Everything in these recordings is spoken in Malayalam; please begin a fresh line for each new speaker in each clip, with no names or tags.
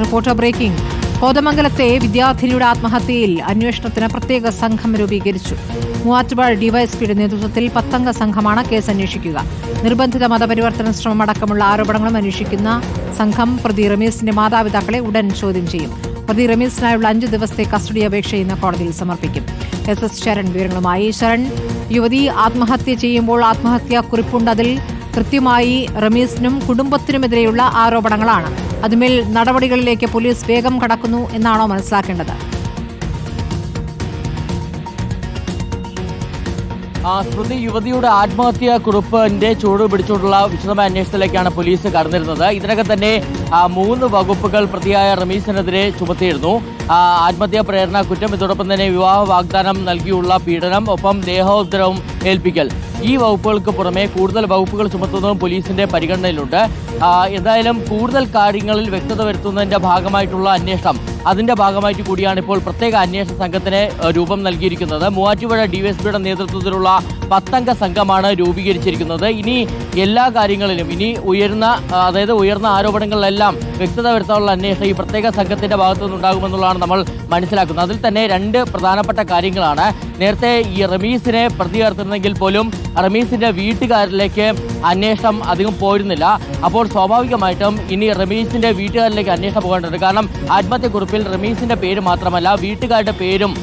Reporter breaking. കോതമംഗലത്തെ വിദ്യാർത്ഥിനിയുടെ ആത്മഹത്യയിൽ അന്വേഷണത്തിന് പ്രത്യേക സംഘം രൂപീകരിച്ചു. മൂവാറ്റുപുഴ ഡിവൈഎസ്പിയുടെ നേതൃത്വത്തിൽ പത്തംഗ സംഘമാണ് കേസ് അന്വേഷിക്കുക. നിർബന്ധിത മതപരിവർത്തന ശ്രമം അടക്കമുള്ള ആരോപണങ്ങളും അന്വേഷിക്കുന്ന സംഘം പ്രതി റമീസിന്റെ മാതാപിതാക്കളെ ഉടൻ ചോദ്യം ചെയ്യും. പ്രതി റമീസിനായുള്ള അഞ്ച് ദിവസത്തെ കസ്റ്റഡി അപേക്ഷ ഇന്ന് കോടതിയിൽ സമർപ്പിക്കും. എസ് എസ് ശരൺ വിവരങ്ങളുമായി ശരൺ. യുവതി ആത്മഹത്യ ചെയ്യുമ്പോൾ ആത്മഹത്യാ കുറിപ്പുണ്ട് അതിൽ കൃത്യമായി റമീസിനും കുടുംബത്തിനുമെതിരെയുള്ള ആരോപണങ്ങളാണ്. അതുമേൽ നടപടികളിലേക്ക് പോലീസ് വേഗം കടക്കുന്നു എന്നാണോ മനസ്സിലാക്കേണ്ടത്?
സ്മൃതി യുവതിയുടെ ആത്മഹത്യാ കുറിപ്പിന്റെ ചൂട് പിടിച്ചുകൊണ്ടുള്ള വിശദമായ അന്വേഷണത്തിലേക്കാണ് പോലീസ് കടന്നിരുന്നത്. ഇതിനകം തന്നെ മൂന്ന് വകുപ്പുകൾ പ്രതിയായ റമീസിനെതിരെ ചുമത്തിയിരുന്നു. ആത്മഹത്യാ പ്രേരണ കുറ്റം ഇതോടൊപ്പം തന്നെ വിവാഹ വാഗ്ദാനം നൽകിയുള്ള പീഡനം ഒപ്പം ദേഹോദ്രവം ഏൽപ്പിക്കൽ. ഈ വകുപ്പുകൾക്ക് പുറമെ കൂടുതൽ വകുപ്പുകൾ ചുമത്തുന്നതും പോലീസിന്റെ പരിഗണനയിലുണ്ട്. എന്തായാലും കൂടുതൽ കാര്യങ്ങളിൽ വ്യക്തത വരുത്തുന്നതിന്റെ ഭാഗമായിട്ടുള്ള അന്വേഷണം. അതിന്റെ ഭാഗമായിട്ട് കൂടിയാണ് ഇപ്പോൾ പ്രത്യേക അന്വേഷണ സംഘത്തിന് രൂപം നൽകിയിരിക്കുന്നത്. മൂവാറ്റുപുഴ ഡിവൈഎസ്പിയുടെ നേതൃത്വത്തിലുള്ള പത്തംഗ സംഘമാണ് രൂപീകരിച്ചിരിക്കുന്നത്. ഇനി എല്ലാ കാര്യങ്ങളിലും ഇനി ഉയർന്ന അതായത് ഉയർന്ന ആരോപണങ്ങളിലെല്ലാം വ്യക്തത വരുത്താനുള്ള അന്വേഷണം ഈ പ്രത്യേക സംഘത്തിന്റെ ഭാഗത്തു നിന്നുണ്ടാകുമെന്നുള്ളതാണ് നമ്മൾ മനസ്സിലാക്കുന്നത്. അതിൽ തന്നെ രണ്ട് പ്രധാനപ്പെട്ട കാര്യങ്ങളാണ്. നേരത്തെ ഈ റമീസിനെ പ്രതി ചേർത്തിരുന്നെങ്കിൽ പോലും റമീസിന്റെ വീട്ടുകാരിലേക്ക് അന്വേഷണം അധികം പോയിരുന്നില്ല. അപ്പോൾ സ്വാഭാവികമായിട്ടും ഇനി റമീസിന്റെ വീട്ടുകാരിലേക്ക് അന്വേഷണം പോകേണ്ടത് കാരണം ആത്മഹത്യക്കുറിപ്പിൽ റമീസിന്റെ പേര് മാത്രമല്ല വീട്ടുകാരുടെ പേരും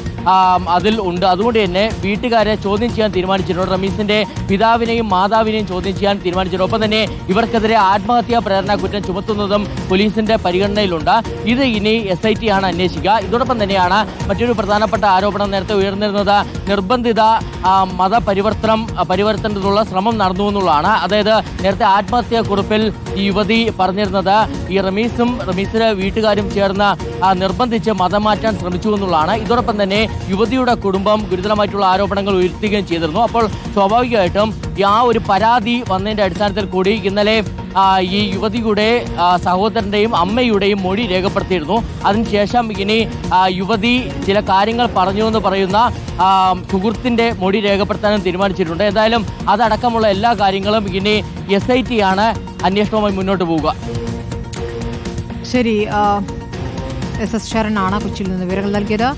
അതിൽ ഉണ്ട്. അതുകൊണ്ട് തന്നെ വീട്ടുകാരെ ചോദ്യം ചെയ്യാൻ തീരുമാനിച്ചിട്ടുണ്ട്. റമീസിന്റെ പിതാവിനെയും മാതാവിനെയും ചോദ്യം ചെയ്യാൻ തീരുമാനിച്ചിട്ടുണ്ട്. ഒപ്പം തന്നെ ഇവർക്കെതിരെ ആത്മഹത്യാ പ്രേരണ കുറ്റം ചുമത്തുന്നതും പോലീസിന്റെ പരിഗണനയിലുണ്ട്. ഇത് ഇനി എസ് ഐ ടി ആണ് അന്വേഷിക്കുക. ഇതോടൊപ്പം തന്നെയാണ് മറ്റൊരു പ്രധാനപ്പെട്ട ആരോപണം നേരത്തെ ഉയർന്നിരുന്നത്. നിർബന്ധിത മതപരിവർത്തനം പരിവർത്തനത്തിനുള്ള ശ്രമം നടന്നു എന്നുള്ളതാണ്. അതായത് നേരത്തെ ആത്മഹത്യാ കുറിപ്പിൽ ഈ യുവതി പറഞ്ഞിരുന്നത് ഈ റമീസും റമീസിലെ വീട്ടുകാരും ചേർന്ന് നിർബന്ധിച്ച് മതം മാറ്റാൻ ശ്രമിച്ചു എന്നുള്ളതാണ്. ഇതോടൊപ്പം തന്നെ യുവതിയുടെ കുടുംബം ഗുരുതരമായിട്ടുള്ള ആരോപണങ്ങൾ ഉയർത്തുകയും ചെയ്തിരുന്നു. അപ്പോൾ സ്വാഭാവികമായിട്ടും ആ ഒരു പരാതി വന്നതിന്റെ അടിസ്ഥാനത്തിൽ കൂടി ഇന്നലെ ഈ യുവതിയുടെ സഹോദരന്റെയും അമ്മയുടെയും മൊഴി രേഖപ്പെടുത്തിയിരുന്നു. അതിനുശേഷം ഇനി യുവതി ചില കാര്യങ്ങൾ പറഞ്ഞു എന്ന് പറയുന്ന സുഹൃത്തിന്റെ മൊഴി രേഖപ്പെടുത്താനും തീരുമാനിച്ചിട്ടുണ്ട്. എന്തായാലും അതടക്കമുള്ള എല്ലാ കാര്യങ്ങളും ഇനി എസ് ഐ ടി ആണ് അന്വേഷണവുമായി മുന്നോട്ട് പോവുക.
ശരി എസ് എസ് ശരണാണ് കൊച്ചിയിൽ നിന്ന് വിവരങ്ങൾ നൽകിയത്.